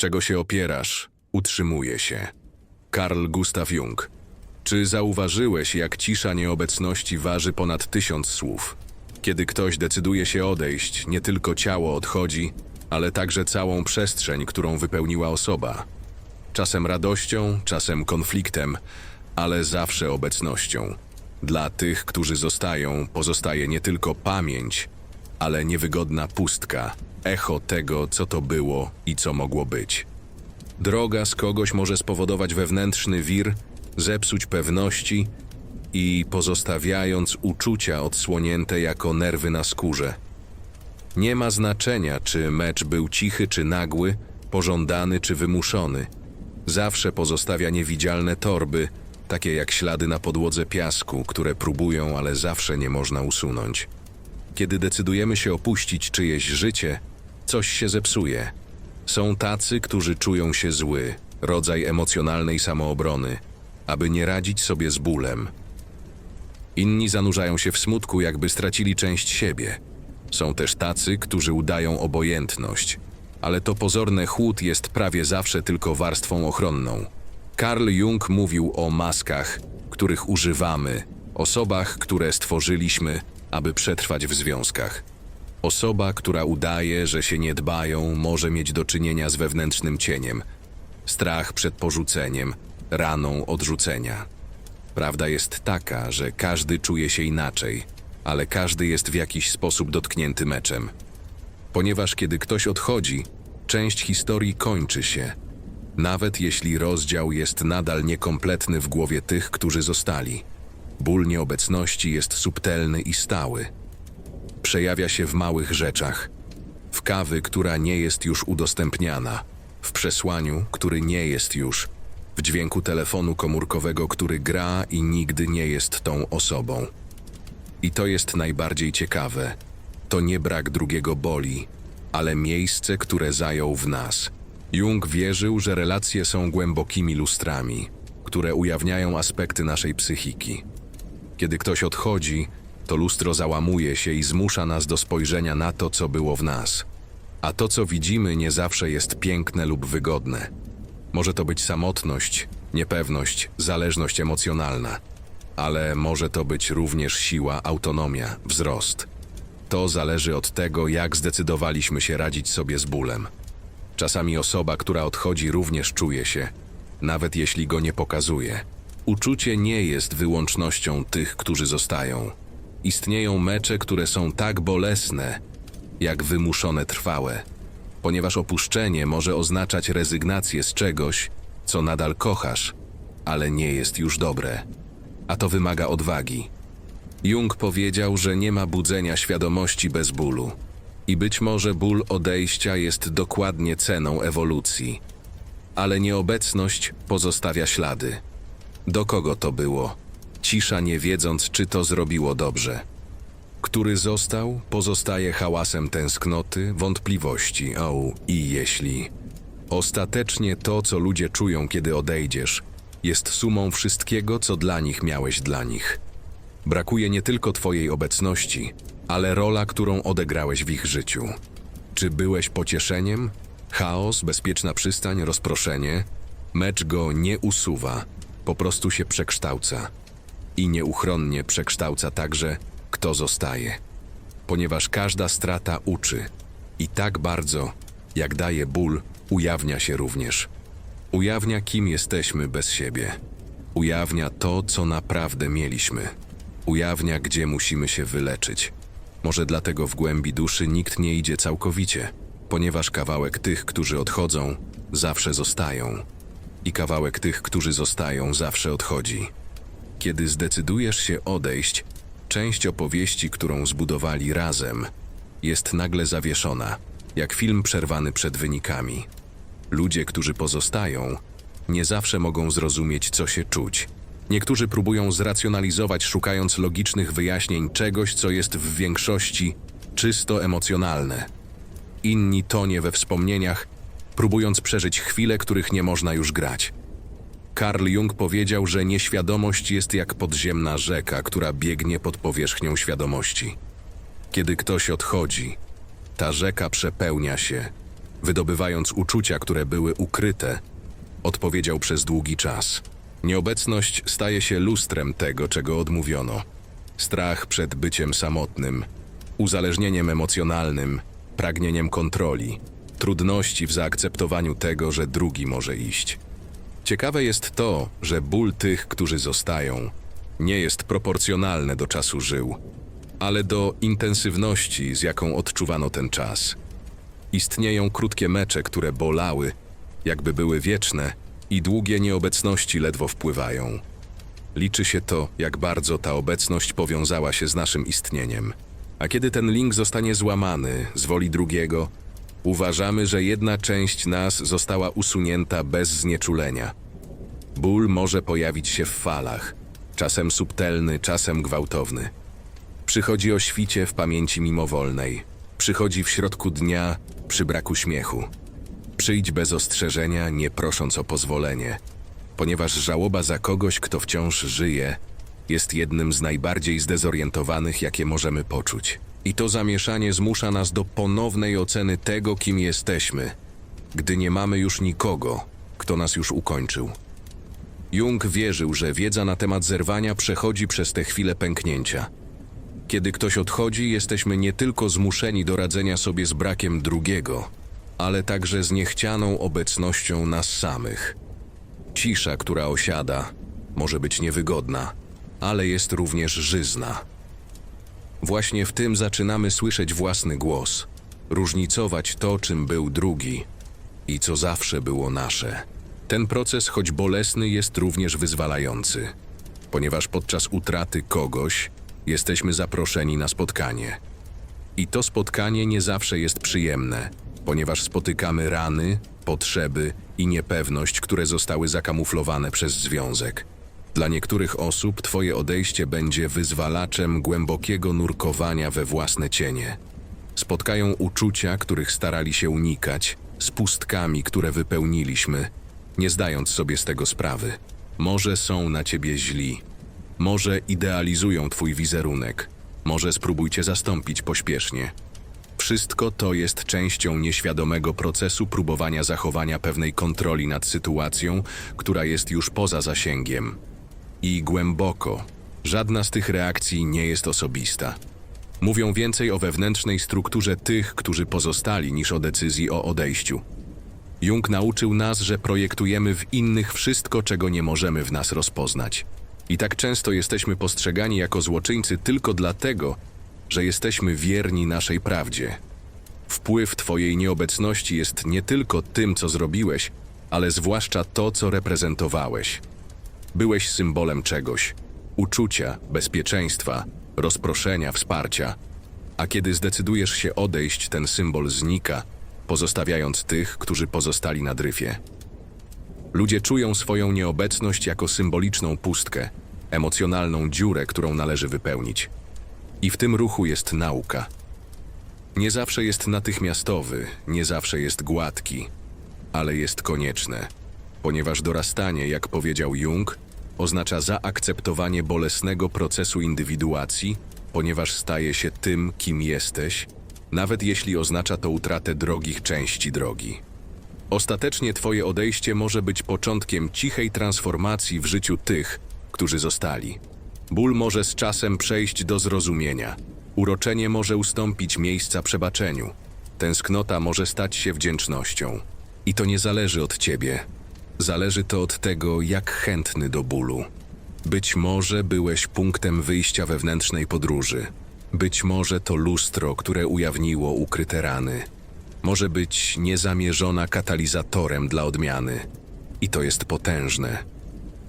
Czego się opierasz, utrzymuje się. Karl Gustav Jung. Czy zauważyłeś, jak cisza nieobecności waży ponad tysiąc słów? Kiedy ktoś decyduje się odejść, nie tylko ciało odchodzi, ale także całą przestrzeń, którą wypełniła osoba. Czasem radością, czasem konfliktem, ale zawsze obecnością. Dla tych, którzy zostają, pozostaje nie tylko pamięć, ale niewygodna pustka, echo tego, co to było i co mogło być. Droga z kogoś może spowodować wewnętrzny wir, zepsuć pewności i pozostawiając uczucia odsłonięte jako nerwy na skórze. Nie ma znaczenia, czy mecz był cichy czy nagły, pożądany czy wymuszony. Zawsze pozostawia niewidzialne torby, takie jak ślady na podłodze piasku, które próbują, ale zawsze nie można usunąć. Kiedy decydujemy się opuścić czyjeś życie, coś się zepsuje. Są tacy, którzy czują się zły, rodzaj emocjonalnej samoobrony, aby nie radzić sobie z bólem. Inni zanurzają się w smutku, jakby stracili część siebie. Są też tacy, którzy udają obojętność, ale to pozorne chłód jest prawie zawsze tylko warstwą ochronną. Karl Jung mówił o maskach, których używamy, osobach, które stworzyliśmy, aby przetrwać w związkach. Osoba, która udaje, że się nie dbają, może mieć do czynienia z wewnętrznym cieniem, strach przed porzuceniem, raną odrzucenia. Prawda jest taka, że każdy czuje się inaczej, ale każdy jest w jakiś sposób dotknięty meczem. Ponieważ kiedy ktoś odchodzi, część historii kończy się, nawet jeśli rozdział jest nadal niekompletny w głowie tych, którzy zostali. Ból nieobecności jest subtelny i stały. Przejawia się w małych rzeczach, w kawy, która nie jest już udostępniana, w przesłaniu, który nie jest już, w dźwięku telefonu komórkowego, który gra i nigdy nie jest tą osobą. I to jest najbardziej ciekawe. To nie brak drugiego boli, ale miejsce, które zajął w nas. Jung wierzył, że relacje są głębokimi lustrami, które ujawniają aspekty naszej psychiki. Kiedy ktoś odchodzi, to lustro załamuje się i zmusza nas do spojrzenia na to, co było w nas. A to, co widzimy, nie zawsze jest piękne lub wygodne. Może to być samotność, niepewność, zależność emocjonalna, ale może to być również siła, autonomia, wzrost. To zależy od tego, jak zdecydowaliśmy się radzić sobie z bólem. Czasami osoba, która odchodzi, również czuje się, nawet jeśli go nie pokazuje. Uczucie nie jest wyłącznością tych, którzy zostają. Istnieją mecze, które są tak bolesne, jak wymuszone trwałe, ponieważ opuszczenie może oznaczać rezygnację z czegoś, co nadal kochasz, ale nie jest już dobre. A to wymaga odwagi. Jung powiedział, że nie ma budzenia świadomości bez bólu. I być może ból odejścia jest dokładnie ceną ewolucji. Ale nieobecność pozostawia ślady. Do kogo to było? Cisza nie wiedząc, czy to zrobiło dobrze. Który został, pozostaje hałasem tęsknoty, wątpliwości, o i jeśli. Ostatecznie to, co ludzie czują, kiedy odejdziesz, jest sumą wszystkiego, co dla nich miałeś dla nich. Brakuje nie tylko Twojej obecności, ale rola, którą odegrałeś w ich życiu. Czy byłeś pocieszeniem? Chaos, bezpieczna przystań, rozproszenie? Mecz go nie usuwa, po prostu się przekształca. I nieuchronnie przekształca także, kto zostaje. Ponieważ każda strata uczy. I tak bardzo, jak daje ból, ujawnia się również. Ujawnia, kim jesteśmy bez siebie. Ujawnia to, co naprawdę mieliśmy. Ujawnia, gdzie musimy się wyleczyć. Może dlatego w głębi duszy nikt nie idzie całkowicie, ponieważ kawałek tych, którzy odchodzą, zawsze zostają. I kawałek tych, którzy zostają, zawsze odchodzi. Kiedy zdecydujesz się odejść, część opowieści, którą zbudowali razem, jest nagle zawieszona, jak film przerwany przed wynikami. Ludzie, którzy pozostają, nie zawsze mogą zrozumieć, co się czuć. Niektórzy próbują zracjonalizować, szukając logicznych wyjaśnień czegoś, co jest w większości czysto emocjonalne. Inni tonie we wspomnieniach, próbując przeżyć chwile, których nie można już grać. Karl Jung powiedział, że nieświadomość jest jak podziemna rzeka, która biegnie pod powierzchnią świadomości. Kiedy ktoś odchodzi, ta rzeka przepełnia się, wydobywając uczucia, które były ukryte, odpowiedział przez długi czas. Nieobecność staje się lustrem tego, czego odmówiono. Strach przed byciem samotnym, uzależnieniem emocjonalnym, pragnieniem kontroli, trudności w zaakceptowaniu tego, że drugi może iść. Ciekawe jest to, że ból tych, którzy zostają, nie jest proporcjonalny do czasu żył, ale do intensywności, z jaką odczuwano ten czas. Istnieją krótkie mecze, które bolały, jakby były wieczne, i długie nieobecności ledwo wpływają. Liczy się to, jak bardzo ta obecność powiązała się z naszym istnieniem. A kiedy ten link zostanie złamany z woli drugiego, uważamy, że jedna część nas została usunięta bez znieczulenia. Ból może pojawić się w falach, czasem subtelny, czasem gwałtowny. Przychodzi o świcie w pamięci mimowolnej, przychodzi w środku dnia przy braku śmiechu. Przyjdź bez ostrzeżenia, nie prosząc o pozwolenie, ponieważ żałoba za kogoś, kto wciąż żyje, jest jednym z najbardziej zdezorientowanych, jakie możemy poczuć. I to zamieszanie zmusza nas do ponownej oceny tego, kim jesteśmy, gdy nie mamy już nikogo, kto nas już ukończył. Jung wierzył, że wiedza na temat zerwania przechodzi przez te chwile pęknięcia. Kiedy ktoś odchodzi, jesteśmy nie tylko zmuszeni do radzenia sobie z brakiem drugiego, ale także z niechcianą obecnością nas samych. Cisza, która osiada, może być niewygodna, ale jest również żyzna. Właśnie w tym zaczynamy słyszeć własny głos, różnicować to, czym był drugi i co zawsze było nasze. Ten proces, choć bolesny, jest również wyzwalający, ponieważ podczas utraty kogoś jesteśmy zaproszeni na spotkanie. I to spotkanie nie zawsze jest przyjemne, ponieważ spotykamy rany, potrzeby i niepewność, które zostały zakamuflowane przez związek. Dla niektórych osób Twoje odejście będzie wyzwalaczem głębokiego nurkowania we własne cienie. Spotkają uczucia, których starali się unikać, z pustkami, które wypełniliśmy, nie zdając sobie z tego sprawy. Może są na ciebie źli, może idealizują twój wizerunek, może spróbujcie zastąpić pośpiesznie. Wszystko to jest częścią nieświadomego procesu próbowania zachowania pewnej kontroli nad sytuacją, która jest już poza zasięgiem. I głęboko, żadna z tych reakcji nie jest osobista. Mówią więcej o wewnętrznej strukturze tych, którzy pozostali, niż o decyzji o odejściu. Jung nauczył nas, że projektujemy w innych wszystko, czego nie możemy w nas rozpoznać. I tak często jesteśmy postrzegani jako złoczyńcy tylko dlatego, że jesteśmy wierni naszej prawdzie. Wpływ Twojej nieobecności jest nie tylko tym, co zrobiłeś, ale zwłaszcza to, co reprezentowałeś. Byłeś symbolem czegoś uczucia, bezpieczeństwa, rozproszenia, wsparcia. A kiedy zdecydujesz się odejść, ten symbol znika, pozostawiając tych, którzy pozostali na dryfie. Ludzie czują swoją nieobecność jako symboliczną pustkę, emocjonalną dziurę, którą należy wypełnić. I w tym ruchu jest nauka. Nie zawsze jest natychmiastowy, nie zawsze jest gładki, ale jest konieczne, ponieważ dorastanie, jak powiedział Jung, oznacza zaakceptowanie bolesnego procesu indywiduacji, ponieważ staje się tym, kim jesteś, nawet jeśli oznacza to utratę drogich części drogi. Ostatecznie Twoje odejście może być początkiem cichej transformacji w życiu tych, którzy zostali. Ból może z czasem przejść do zrozumienia. Uroczenie może ustąpić miejsca przebaczeniu. Tęsknota może stać się wdzięcznością. I to nie zależy od ciebie. Zależy to od tego, jak chętny do bólu. Być może byłeś punktem wyjścia wewnętrznej podróży. Być może to lustro, które ujawniło ukryte rany. Może być niezamierzona katalizatorem dla odmiany. I to jest potężne,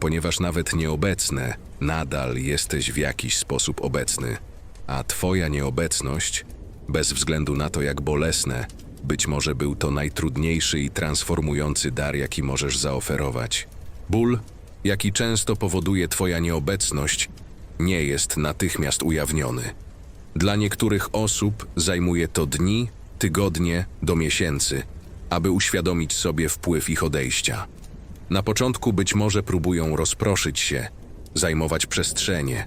ponieważ nawet nieobecne, nadal jesteś w jakiś sposób obecny. A Twoja nieobecność, bez względu na to, jak bolesne, być może był to najtrudniejszy i transformujący dar, jaki możesz zaoferować. Ból, jaki często powoduje Twoja nieobecność, nie jest natychmiast ujawniony. Dla niektórych osób zajmuje to dni, tygodnie do miesięcy, aby uświadomić sobie wpływ ich odejścia. Na początku być może próbują rozproszyć się, zajmować przestrzenie,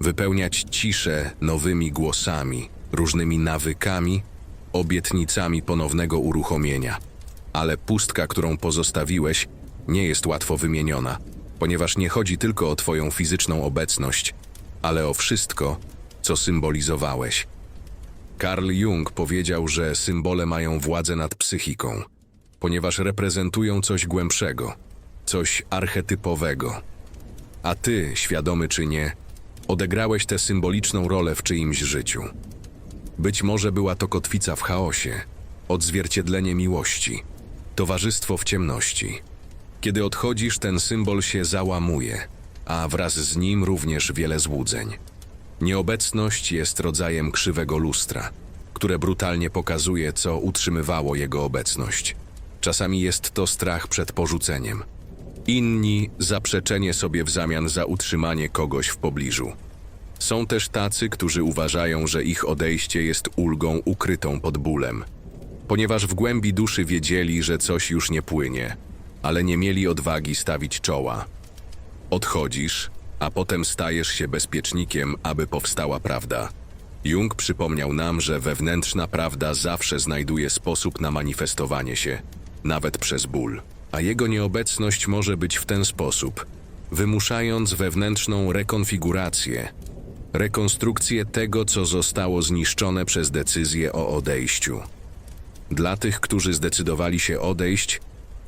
wypełniać ciszę nowymi głosami, różnymi nawykami, obietnicami ponownego uruchomienia. Ale pustka, którą pozostawiłeś, nie jest łatwo wymieniona, ponieważ nie chodzi tylko o Twoją fizyczną obecność, ale o wszystko, co symbolizowałeś. Carl Jung powiedział, że symbole mają władzę nad psychiką, ponieważ reprezentują coś głębszego, coś archetypowego. A ty, świadomy czy nie, odegrałeś tę symboliczną rolę w czyimś życiu. Być może była to kotwica w chaosie, odzwierciedlenie miłości, towarzystwo w ciemności. Kiedy odchodzisz, ten symbol się załamuje, a wraz z nim również wiele złudzeń. Nieobecność jest rodzajem krzywego lustra, które brutalnie pokazuje, co utrzymywało jego obecność. Czasami jest to strach przed porzuceniem. Inni zaprzeczenie sobie w zamian za utrzymanie kogoś w pobliżu. Są też tacy, którzy uważają, że ich odejście jest ulgą ukrytą pod bólem, ponieważ w głębi duszy wiedzieli, że coś już nie płynie, ale nie mieli odwagi stawić czoła. Odchodzisz, a potem stajesz się bezpiecznikiem, aby powstała prawda. Jung przypomniał nam, że wewnętrzna prawda zawsze znajduje sposób na manifestowanie się, nawet przez ból. A jego nieobecność może być w ten sposób, wymuszając wewnętrzną rekonfigurację, rekonstrukcję tego, co zostało zniszczone przez decyzję o odejściu. Dla tych, którzy zdecydowali się odejść,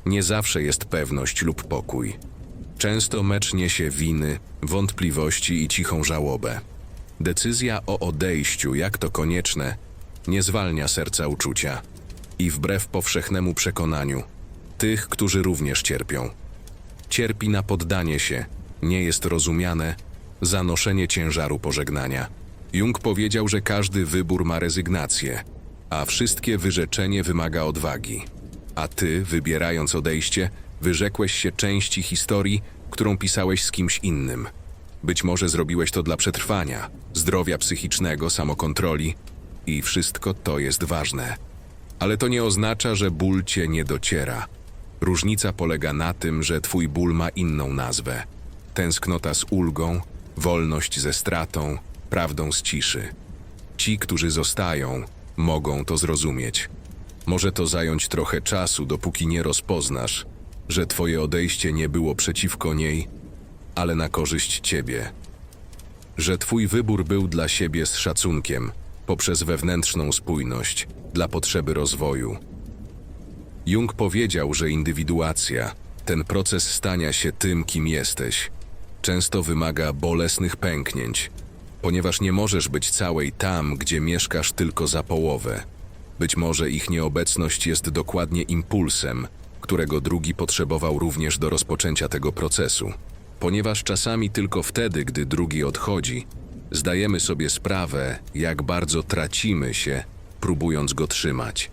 nie zawsze jest pewność lub pokój. Często mecz niesie winy, wątpliwości i cichą żałobę. Decyzja o odejściu, jak to konieczne, nie zwalnia serca uczucia i wbrew powszechnemu przekonaniu, tych, którzy również cierpią. Cierpi na poddanie się, nie jest rozumiane, zanoszenie ciężaru pożegnania. Jung powiedział, że każdy wybór ma rezygnację, a wszystkie wyrzeczenie wymaga odwagi. A ty, wybierając odejście, wyrzekłeś się części historii, którą pisałeś z kimś innym. Być może zrobiłeś to dla przetrwania, zdrowia psychicznego, samokontroli i wszystko to jest ważne. Ale to nie oznacza, że ból cię nie dociera. Różnica polega na tym, że twój ból ma inną nazwę. Tęsknota z ulgą, wolność ze stratą, prawdą z ciszy. Ci, którzy zostają, mogą to zrozumieć. Może to zająć trochę czasu, dopóki nie rozpoznasz, że twoje odejście nie było przeciwko niej, ale na korzyść ciebie. Że twój wybór był dla siebie z szacunkiem, poprzez wewnętrzną spójność, dla potrzeby rozwoju. Jung powiedział, że indywiduacja, ten proces stania się tym, kim jesteś, często wymaga bolesnych pęknięć, ponieważ nie możesz być całej tam, gdzie mieszkasz tylko za połowę. Być może ich nieobecność jest dokładnie impulsem, którego drugi potrzebował również do rozpoczęcia tego procesu. Ponieważ czasami tylko wtedy, gdy drugi odchodzi, zdajemy sobie sprawę, jak bardzo tracimy się, próbując go trzymać.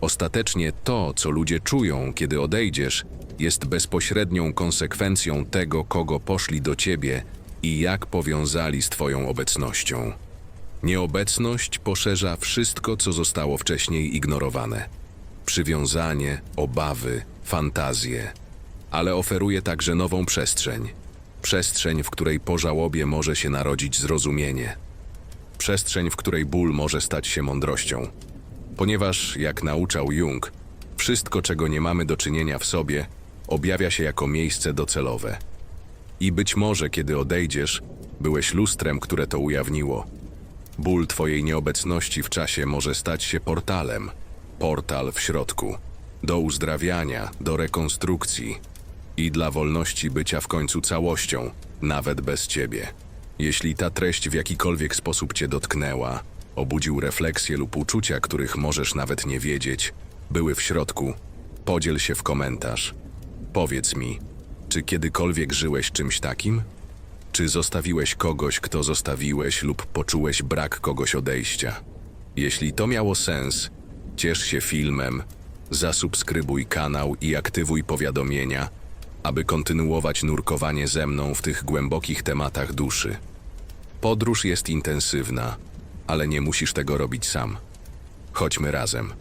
Ostatecznie to, co ludzie czują, kiedy odejdziesz, jest bezpośrednią konsekwencją tego, kogo poszli do ciebie i jak powiązali z Twoją obecnością. Nieobecność poszerza wszystko, co zostało wcześniej ignorowane. Przywiązanie, obawy, fantazje, ale oferuje także nową przestrzeń. Przestrzeń, w której po żałobie może się narodzić zrozumienie. Przestrzeń, w której ból może stać się mądrością. Ponieważ, jak nauczał Jung, wszystko, czego nie mamy do czynienia w sobie, objawia się jako miejsce docelowe. I być może, kiedy odejdziesz, byłeś lustrem, które to ujawniło. Ból Twojej nieobecności w czasie może stać się portalem. Portal w środku. Do uzdrawiania, do rekonstrukcji i dla wolności bycia w końcu całością, nawet bez Ciebie. Jeśli ta treść w jakikolwiek sposób Cię dotknęła, obudził refleksje lub uczucia, których możesz nawet nie wiedzieć, były w środku, podziel się w komentarz. Powiedz mi, czy kiedykolwiek żyłeś czymś takim? Czy zostawiłeś kogoś, kto zostawiłeś, lub poczułeś brak kogoś odejścia? Jeśli to miało sens, ciesz się filmem, zasubskrybuj kanał i aktywuj powiadomienia, aby kontynuować nurkowanie ze mną w tych głębokich tematach duszy. Podróż jest intensywna, ale nie musisz tego robić sam. Chodźmy razem.